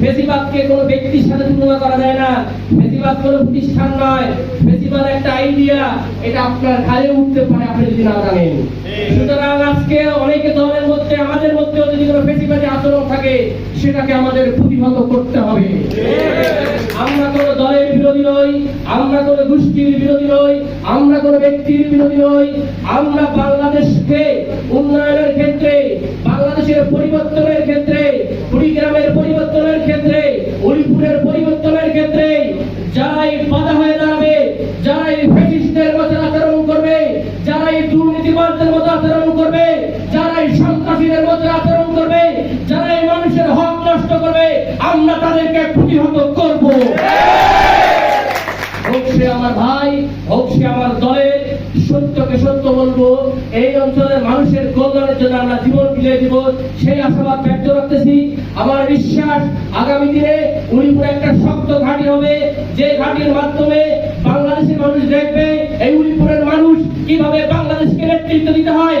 ফেসিবাদকে কোনো ব্যক্তির সাথে তুলনা করা যায় না। ফেসিবাদ কোনো প্রতিষ্ঠান নয়। ফেসিবাদ একটা আইডিয়া এটা আপনার ঘাড়ে উঠতে পারে আপনি যদি না জানেন। সুতরাং আজকে অনেকে দলের মধ্যে, আমাদের যদি কোনো আচরণ থাকে, সেটাকে আমাদের প্রতিহত করতে হবে। আমরা কোনো দলের বিরোধী নই, আমরা কোনো গোষ্ঠীর বিরোধী নই, আমরা কোনো ব্যক্তির বিরোধী নই। আমরা বাংলাদেশকে উন্নয়নের ক্ষেত্রে বাংলাদেশের পরিবর্তনের দুর্নীতিবাদদের মতো আচরণ করবে, যারাই সন্ত্রাসীদের মতো আচরণ করবে, যারাই মানুষের হক নষ্ট করবে, আমরা তাদেরকে প্রতিহত করব। সে আমার ভাই, হোক সে আমার দলের, সত্যকে সত্য বলব, এই অঞ্চলের মানুষের কল্যাণের জন্য আমরা জীবন বিলিয়ে দিব, সেই আশাবাদ ব্যক্ত রাখতেছি। আমার বিশ্বাস, আগামী দিনে উলিপুর একটা শক্ত ঘাঁটি হবে, যে ঘাঁটির মাধ্যমে বাংলাদেশের মানুষ দেখবে, এই উলিপুরের মানুষ কীভাবে নেতৃত্ব দিতে হয়।